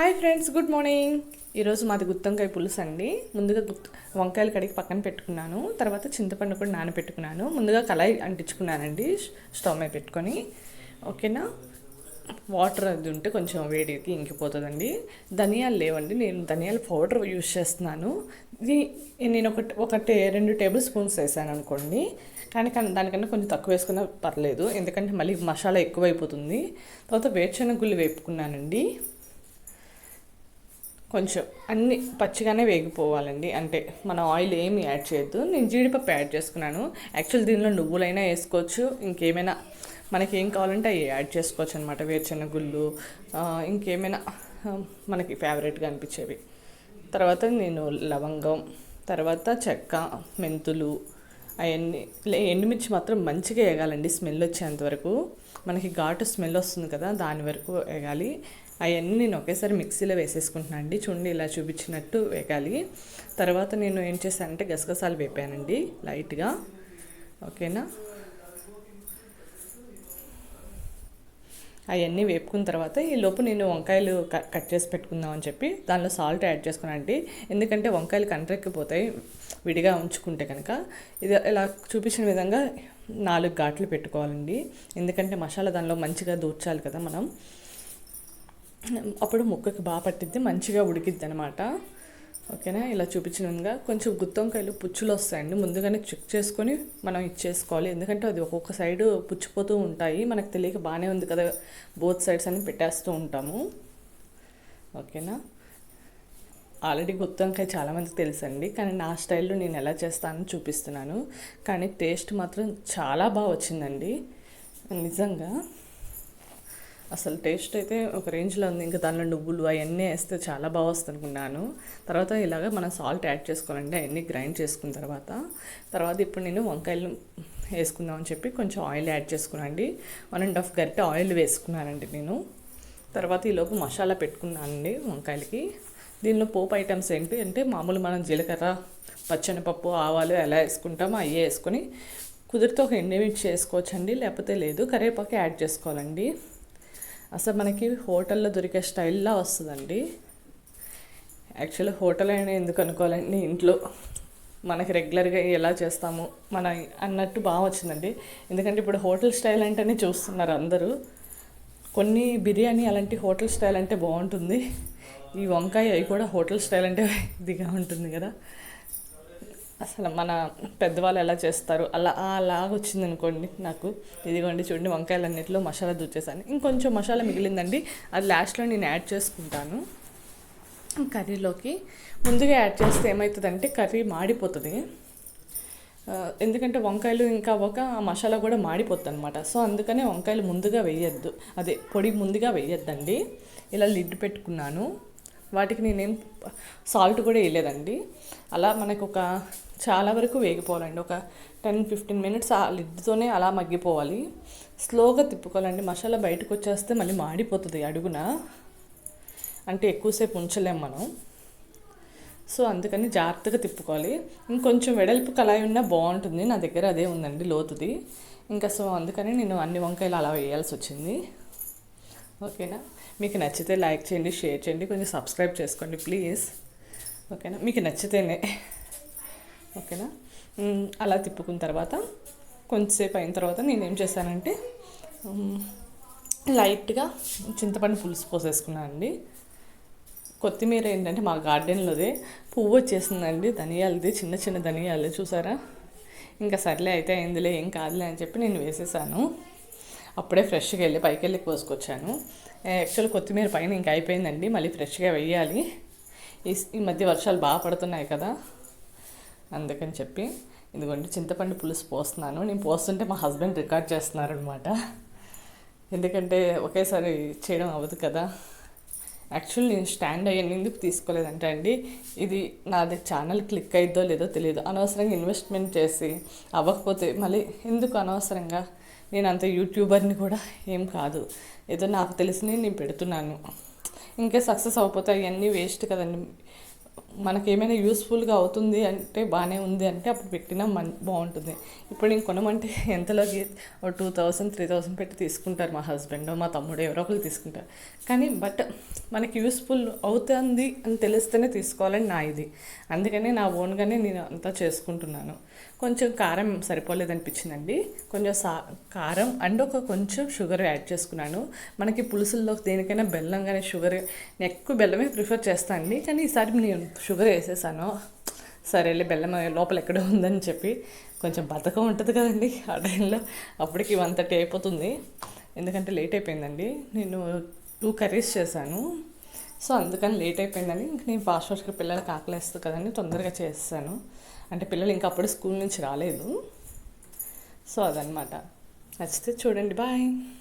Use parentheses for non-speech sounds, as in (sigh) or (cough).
Hi friends good morning. ఈరోజు మాది గుత్తంకాయ పులుసు అండి. ముందుగా గుత్ వంకాయలు కడిగి పక్కన పెట్టుకున్నాను. తర్వాత చింతపండు కూడా నానబెట్టుకున్నాను. ముందుగా కళాయి అంటించుకున్నానండి స్టవ్ మీద పెట్టుకొని. ఓకేనా? వాటర్ అది ఉంటే కొంచెం వేడికి ఇంకిపోతుందండి. ధనియాలు లేవండి. నేను ధనియాల పౌడర్ యూస్ చేస్తున్నాను. ఇది నేను ఒక ఒకటి రెండు టేబుల్ స్పూన్స్ వేసాను అనుకోండి. కానీ కానీ దానికన్నా కొంచెం తక్కువ వేసుకున్నా పర్లేదు. ఎందుకంటే మళ్ళీ మసాలా ఎక్కువైపోతుంది. తర్వాత వేరుశనగ గుళ్ళు వేపుకున్నానండి. కొంచెం అన్ని పచ్చిగానే వేగిపోవాలండి. అంటే మనం ఆయిల్ ఏమి యాడ్ చేయొద్దు. నేను జీడిపప్పు యాడ్ చేసుకున్నాను. యాక్చువల్ దీనిలో నువ్వులైనా వేసుకోవచ్చు. ఇంకేమైనా మనకి ఏం కావాలంటే అవి యాడ్ చేసుకోవచ్చు అనమాట వేరుశెనగ గుళ్ళు ఇంకేమైనా మనకి ఫేవరెట్గా అనిపించేవి. తర్వాత నేను లవంగం తర్వాత చెక్క మెంతులు అవన్నీ ఎండుమిర్చి మాత్రం మంచిగా వేగాలండి. స్మెల్ వచ్చేంత వరకు. మనకి ఘాటు స్మెల్ వస్తుంది కదా దాని వరకు వేగాలి. అవన్నీ నేను ఒకేసారి మిక్సీలో వేసేసుకుంటున్నాను అండి. చూడండి ఇలా చూపించినట్టు వేగాలి తర్వాత నేను ఏం చేశానంటే గసగసాలు వేపానండి లైట్గా. ఓకేనా? అవన్నీ వేపుకున్న తర్వాత ఈ లోపు నేను వంకాయలు కట్ చేసి పెట్టుకుందాం అని చెప్పి దానిలో సాల్ట్ యాడ్ చేసుకున్నానండి ఎందుకంటే వంకాయలు కంట్రెక్కిపోతాయి విడిగా ఉంచుకుంటే కనుక. ఇది ఇలా చూపించిన విధంగా నాలుగు ఘాట్లు పెట్టుకోవాలండి. ఎందుకంటే మసాలా దానిలో మంచిగా దూర్చాలి కదా మనం. అప్పుడు ముక్కకి బాగా పట్టిద్ది మంచిగా ఉడికిద్ది అనమాట ఓకేనా? ఇలా చూపించిన కొంచెం గుత్తొంకాయలు పుచ్చులు వస్తాయండి. ముందుగానే చెక్ చేసుకొని మనం ఇచ్చేసుకోవాలి. ఎందుకంటే అది ఒక్కొక్క సైడ్ పుచ్చిపోతూ ఉంటాయి. మనకు తెలియక బాగానే ఉంది కదా బోత్ సైడ్స్ అని పెట్టేస్తూ ఉంటాము. ఓకేనా? ఆల్రెడీ గుత్తొంకాయ చాలామందికి తెలుసండి. కానీ నా స్టైల్లో నేను ఎలా చేస్తానని చూపిస్తున్నాను. కానీ టేస్ట్ మాత్రం చాలా బాగా వచ్చిందండి. నిజంగా. అసలు టేస్ట్ అయితే ఒక రేంజ్లో ఉంది. ఇంకా దానిలో నువ్వులు అవన్నీ వేస్తే చాలా బాగా వస్తుంది అనుకున్నాను తర్వాత ఇలాగ మనం సాల్ట్ యాడ్ చేసుకోవాలండి. అవన్నీ గ్రైండ్ చేసుకున్న తర్వాత. తర్వాత ఇప్పుడు నేను వంకాయలు వేసుకుందాం అని చెప్పి కొంచెం ఆయిల్ యాడ్ చేసుకున్నానండి వన్ అండ్ హాఫ్ గరిటె ఆయిల్ వేసుకున్నానండి నేను. తర్వాత ఈలోపు మసాలా పెట్టుకున్నానండి వంకాయలకి. దీనిలో పోపు ఐటమ్స్ ఏంటి అంటే మామూలు మనం జీలకర్ర పచ్చనిపప్పు ఆవాలు ఎలా వేసుకుంటామో అవి వేసుకొని కుదిరితే ఒక ఎండుమిర్చి వేసుకోవచ్చండి. లేకపోతే లేదు కరివేపాకు యాడ్ చేసుకోవాలండి. అసలు మనకి హోటల్లో దొరికే స్టైల్లా వస్తుందండి. యాక్చువల్లీ హోటల్ అయినా ఎందుకు అనుకోవాలండి ఇంట్లో మనకి రెగ్యులర్గా ఎలా చేస్తాము? మన అన్నట్టు బాగా వచ్చిందండి. ఎందుకంటే ఇప్పుడు హోటల్ స్టైల్ అంటేనే చూస్తున్నారు అందరూ. కొన్ని బిర్యానీ అలాంటి హోటల్ స్టైల్ అంటే బాగుంటుంది. ఈ వంకాయ అవి కూడా హోటల్ స్టైల్ అంటే ఇదిగా ఉంటుంది కదా. అసలు మన పెద్దవాళ్ళు ఎలా చేస్తారు అలా అలా వచ్చింది అనుకోండి నాకు. ఇదిగోండి చూడండి వంకాయలన్నిటిలో మసాలా దూచేసాను ఇంకొంచెం మసాలా మిగిలిందండి అది లాస్ట్లో నేను యాడ్ చేసుకుంటాను. కర్రీలోకి ముందుగా యాడ్ చేస్తే ఏమవుతుందంటే కర్రీ మాడిపోతుంది. ఎందుకంటే వంకాయలు ఇంకా ఒక మసాలా కూడా మాడిపోతుంది అనమాట సో అందుకనే వంకాయలు ముందుగా వేయద్దు. అదే పొడి ముందుగా వేయద్దండి. ఇలా లిడ్ పెట్టుకున్నాను. వాటికి నేనేం సాల్ట్ కూడా వేయలేదండి. అలా మనకు ఒక చాలా వరకు వేగిపోవాలండి. ఒక టెన్ ఫిఫ్టీన్ మినిట్స్ ఆ లిడ్తోనే అలా మగ్గిపోవాలి. స్లోగా తిప్పుకోవాలండి. మసాలా బయటకు వచ్చేస్తే మళ్ళీ మాడిపోతుంది అడుగున. అంటే ఎక్కువసేపు ఉంచలేం మనం. సో అందుకని జాగ్రత్తగా తిప్పుకోవాలి. ఇంకొంచెం వెడల్పు కళాయి ఉన్నా బాగుంటుంది. నా దగ్గర అదే ఉందండి లోతుది. ఇంకా సో అందుకని నేను అన్ని వంకాయలు అలా వేయాల్సి వచ్చింది. ఓకేనా? మీకు నచ్చితే లైక్ చేయండి షేర్ చేయండి కొంచెం సబ్స్క్రైబ్ చేసుకోండి ప్లీజ్. ఓకేనా? మీకు నచ్చితేనే. ఓకేనా? అలా తిప్పుకున్న తర్వాత కొంతసేపు అయిన తర్వాత నేను ఏం చేశానంటే లైట్గా చింతపండు పులుసు పోసేసుకున్నాను అండి. కొత్తిమీర ఏంటంటే మా గార్డెన్లోదే. పువ్వు వచ్చేసిందండి ధనియాలది చిన్న చిన్న ధనియాలు చూసారా? ఇంకా సర్లే అయితే అయిందిలే ఏం కాదులే అని చెప్పి నేను వేసేసాను. అప్పుడే ఫ్రెష్గా వెళ్ళి పైకి వెళ్ళి కోసుకొచ్చాను యాక్చువల్ కొత్తిమీర పైన ఇంకా అయిపోయిందండి మళ్ళీ ఫ్రెష్గా వేయాలి. ఈ మధ్య వర్షాలు బాగా పడుతున్నాయి కదా. అందుకని చెప్పి ఇదిగోండి చింతపండు పులుసు పోస్తున్నాను. నేను పోస్తుంటే మా హస్బెండ్ రికార్డ్ చేస్తున్నారు అనమాట ఎందుకంటే ఒకేసారి చేయడం అవ్వదు కదా. యాక్చువల్ నేను స్టాండ్ అయ్యాను ఎందుకు తీసుకోలేదంటే అండి ఇది నాది ఛానల్ క్లిక్ అయిద్దో లేదో తెలియదు. అనవసరంగా ఇన్వెస్ట్మెంట్ చేసి అవ్వకపోతే మళ్ళీ ఎందుకు అనవసరంగా? నేను అంత యూట్యూబర్ని కూడా ఏం కాదు. ఏదో నాకు తెలిసినవి నేను పెడుతున్నాను. ఇంకా సక్సెస్ అవ్వకపోతే అవన్నీ వేస్ట్ కదండి. మనకేమైనా యూస్ఫుల్గా అవుతుంది అంటే బాగానే ఉంది అంటే అప్పుడు పెట్టినా మన్ బాగుంటుంది ఇప్పుడు నేను కొనమంటే (laughs) ఎంతలోకి ఒక టూ థౌసండ్ త్రీ థౌసండ్ పెట్టి తీసుకుంటారు మా హస్బెండ్ మా తమ్ముడు ఎవరో ఒకరు తీసుకుంటారు. కానీ బట్ మనకి యూస్ఫుల్ అవుతుంది అని తెలిస్తేనే తీసుకోవాలని నా ఇది. అందుకనే నా ఓన్గానే నేను అంతా చేసుకుంటున్నాను. కొంచెం కారం సరిపోలేదనిపించిందండి. కొంచెం సా కారం అండ్ ఒక కొంచెం షుగర్ యాడ్ చేసుకున్నాను. మనకి పులుసుల్లో దేనికైనా బెల్లం కానీ షుగర్ ఎక్కువ బెల్లమే ప్రిఫర్ చేస్తాను అండి. కానీ ఈసారి నేను షుగర్ వేసేసాను. సరేలే బెల్లం లోపల ఎక్కడో ఉందని చెప్పి కొంచెం బతకం ఉంటుంది కదండి ఆ టైంలో. అప్పటికి వన్ థర్టీ అయిపోతుంది. ఎందుకంటే లేట్ అయిపోయిందండి. నేను టూ కర్రీస్ చేశాను. సో అందుకని లేట్ అయిపోయిందని ఇంక నేను ఫాస్ట్ ఫాస్ట్గా పిల్లలకి ఆకలేస్తుంది కదండి తొందరగా చేస్తాను అంటే పిల్లలు ఇంకా అప్పుడు స్కూల్ నుంచి రాలేదు. సో అదనమాట నచ్చితే చూడండి. బాయ్.